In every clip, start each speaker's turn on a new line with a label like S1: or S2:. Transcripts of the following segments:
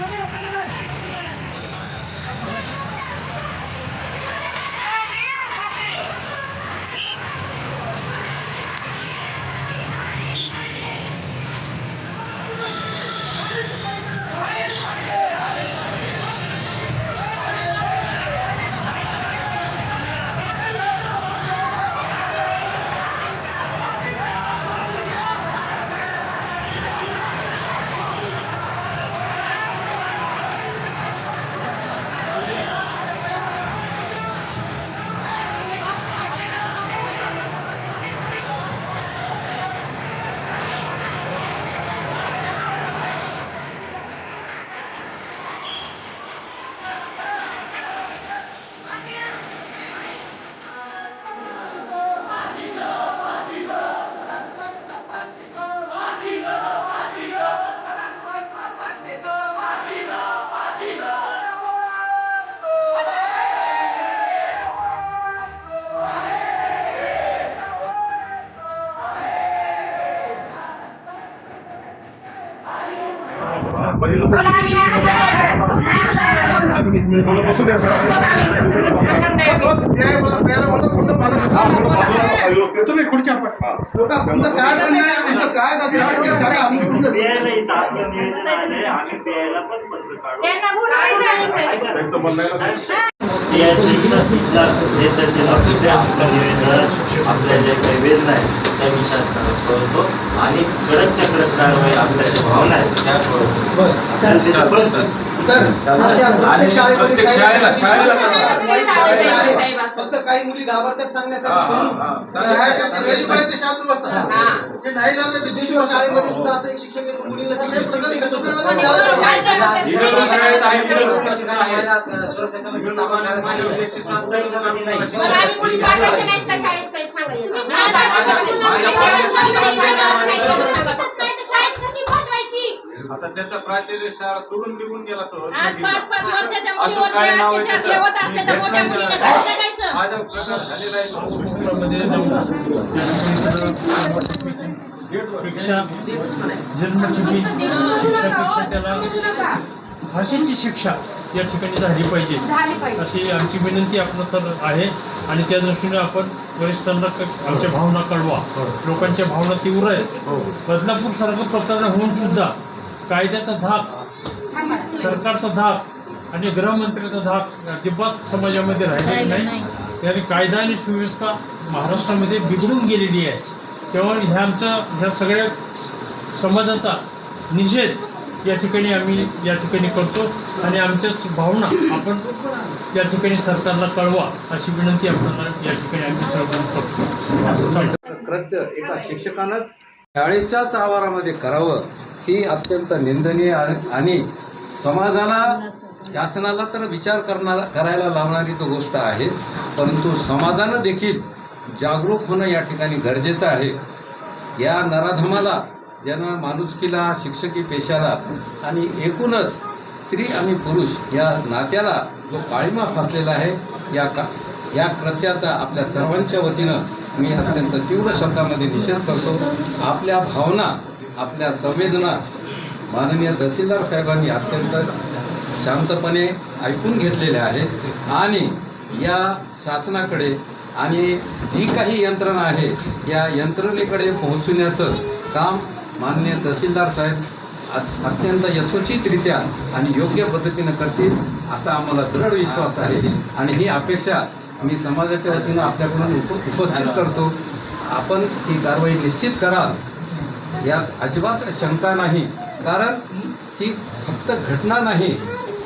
S1: तुम्ही खुर्च्या पण
S2: तुमचं काय म्हणणं
S3: खुर्च्या ना.
S1: त्यांचं म्हणणं आहे ना,
S3: प्यायचं इथंच निघणार. हे तहसील ऑफिस आहे, आपलं निवेदन आपल्या जे काही वेदना आहे त्या मी शासनाला कळवतो. आणि कडकच्या कडक कारवाई आपल्या ज्या भावना आहेत त्या कळवतो.
S4: सर प्रत्येक
S1: शाळेला- शाळेला.
S4: फक्त काही मुली घाबरतात सांगण्यासाठी.
S2: शांत बसतात. नाही
S4: सिद्धेश्वर शाळेमध्ये सुद्धा असं एक शिक्षक येतो
S1: आता त्याचा प्राचार्य शाळा सोडून निघून गेला तो.
S5: आज पाच पाच वर्षाच्या
S1: असं काय नाव आहे
S5: अत्याचार
S1: त्याचं?
S5: ठेवत असले तर मोठ्या मुलीनं काय जगायचं
S1: हा जो प्रकार झालेला आहे.
S6: पेक्षा जन्मठिकी शिक्षापेक्षा त्याला भाषेची शिक्षा या ठिकाणी झाली पाहिजे. अशी आमची विनंती आपण सर आहे. आणि त्या दृष्टीने आपण वरिष्ठांना क- आमच्या भावना कळवा. लोकांच्या भावना तीव्र आहेत. बदलापूर सारखं प्रकरण होऊन सुद्धा कायद्याचा धाक सरकारचा धाक आणि गृहमंत्र्याचा धाक अजिबात समाजामध्ये राहिलेला नाही. त्याने कायदा आणि सुव्यवस्था महाराष्ट्रामध्ये बिघडून गेलेली आहे. तेव्हा ह्या आमच्या ह्या सगळ्या समाजाचा निषेध या ठिकाणी आम्ही या ठिकाणी करतो आणि आमच्या स- भावना आपण या ठिकाणी सरकारला कळवा अशी विनंती आपल्याला या ठिकाणी आम्ही सर्वजण करतो.
S7: कृत्य एका शिक्षकानं शाळेच्याच आवारामध्ये करावं. ही अत्यंत निंदनीय आणि समाजाला शासनाला तर विचार करणार करायला लावणारी तो गोष्ट आहेच परंतु समाजानं देखील जागरूक होणं या ठिकाणी गरजेचं आहे. या नराधमाला ज्यांना माणुसकीला शिक्षकी पेशाला आणि एकूणच स्त्री आणि पुरुष या नात्याला जो काळीमा फासलेला आहे या का या कृत्याचा आपल्या सर्वांच्या वतीनं मी अत्यंत तीव्र शब्दामध्ये निषेध करतो. आपल्या भावना आपल्या संवेदना माननीय तहसीलदार साहेबांनी अत्यंत शांतपणे ऐकून घेतलेल्या आहेत. आणि या शासनाकडे आणि जी काही यंत्रणा आहे या यंत्रणेकडे पोहोचवण्याचं काम माननीय तहसीलदार साहेब अत्यंत यथोचितरित्या आणि योग्य पद्धतीनं करतील असा आम्हाला दृढ विश्वास आहे. आणि ही अपेक्षा मी समाजाच्या वतीनं आपल्याकडून उप उपस्थित करतो. आपण ही कारवाई निश्चित कराल. यात अजिबात शंका नाही. कारण ही फक्त घटना नाही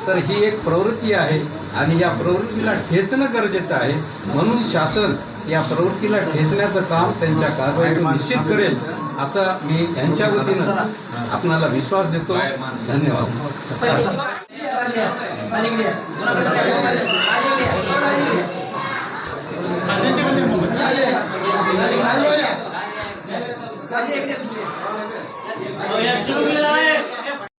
S7: तर ही एक प्रवृत्ती आहे. आणि या प्रवृत्तीला ठेचणं गरजेचं आहे. म्हणून शासन या प्रवृत्तीला ठेचण्याचं काम त्यांच्या कारवाईतून निश्चित करेल असं मी यांच्या वतीनं आपणाला विश्वास देतो. धन्यवाद.
S3: तो या चुकलेला आहे